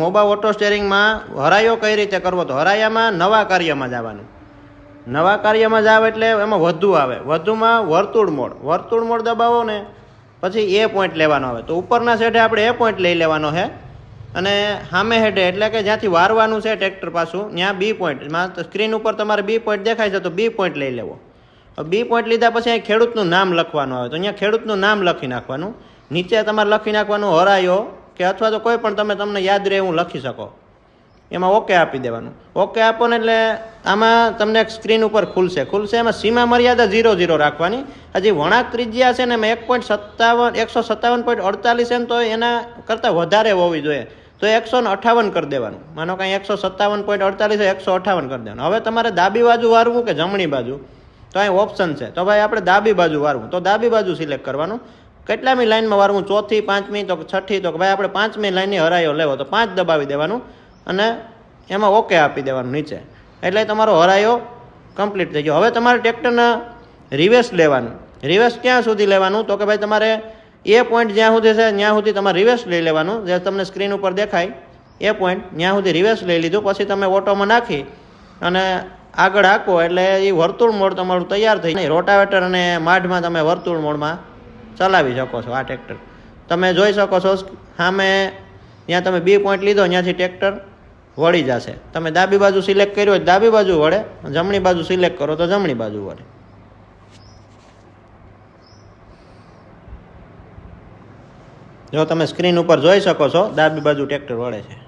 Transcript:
મોબા auto સ્ટેરિંગમાં હરાયો કઈ રીતે કરવો? તો હરાયામાં નવા કાર્યમાં જવાનું. નવા કાર્યમાં જાવ એટલે એમાં વધુ આવે. વધુમાં વર્તુળ મોડ. વર્તુળ મોડ દબાવો ને પછી એ પોઈન્ટ લેવાનો આવે. તો ઉપરના સેડે આપણે એ પોઈન્ટ લઈ લેવાનો છે. અને સામે હેડે એટલે કે જ્યાંથી વારવાનું છે ટ્રેક્ટર પાછું, ત્યાં બી પોઈન્ટમાં સ્ક્રીન ઉપર તમારે બી પોઈન્ટ દેખાય છે તો બી પોઈન્ટ લઈ લેવો. બી પોઈન્ટ લીધા પછી અહીં ખેડૂતનું નામ લખવાનું આવે. તો અહીંયા ખેડૂતનું નામ લખી નાખવાનું. નીચે તમારે લખી નાખવાનું હરાયો કે અથવા તો કોઈ પણ તમે તમને યાદ રહે એવું લખી શકો. એમાં ઓકે આપી દેવાનું. ઓકે આપો ને એટલે આમાં તમને એક સ્ક્રીન ઉપર ખુલશે. ખુલશે એમાં સીમા મર્યાદા ઝીરો ઝીરો રાખવાની. હજી વણાક ત્રિજ્યા છે ને એમાં એક પોઈન્ટ સત્તાવન, એકસો સત્તાવન પોઈન્ટ અડતાલીસ છે ને તો એના કરતાં વધારે હોવી જોઈએ. તો એકસો ને અઠાવન કરી દેવાનું. માનો કાંઈ એકસો સત્તાવન પોઈન્ટ અડતાલીસ એકસો અઠાવન કરી દેવાનું. હવે તમારે ડાબી બાજુ વારવું કે જમણી બાજુ? તો અહીં ઓપ્શન છે. તો ભાઈ આપણે ડાબી બાજુ વારવું. તો ડાબી બાજુ સિલેક્ટ કરવાનું. કેટલામી લાઇનમાં વારવું ચોથી, પાંચમી, તો છઠ્ઠી, તો ભાઈ આપણે પાંચમી લાઈનની હરાયો લેવો, તો પાંચ દબાવી દેવાનું અને એમાં ઓકે આપી દેવાનું નીચે. એટલે તમારો હરાયો કમ્પ્લીટ થઈ ગયો. હવે તમારે ટ્રેક્ટરના રિવેસ લેવાનું. રિવેસ ક્યાં સુધી લેવાનું? તો કે ભાઈ તમારે એ પોઈન્ટ જ્યાં સુધી છે, ત્યાં સુધી તમારે રિવેસ લઈ લેવાનું. જે તમને સ્ક્રીન ઉપર દેખાય, એ પોઈન્ટ ત્યાં સુધી રિવેસ લઈ લીધું, પછી તમે ઓટોમાં નાખી અને આગળ હાંકો એટલે એ વર્તુળ મોડ તમારું તૈયાર થઈ રોટાવેટર અને માઢમાં તમે વર્તુળ મોડમાં ચલાવી શકો છો આ ટ્રેક્ટર. તમે જોઈ શકો છો સામે ત્યાં તમે બી પોઈન્ટ લીધો, ત્યાંથી ટ્રેક્ટર વળી જશે. તમે ડાબી બાજુ સિલેક્ટ કર્યું હોય ડાબી બાજુ વળે, જમણી બાજુ સિલેક્ટ કરો તો જમણી બાજુ વળે. જો તમે સ્ક્રીન ઉપર જોઈ શકો છો, ડાબી બાજુ ટ્રેક્ટર વળે છે.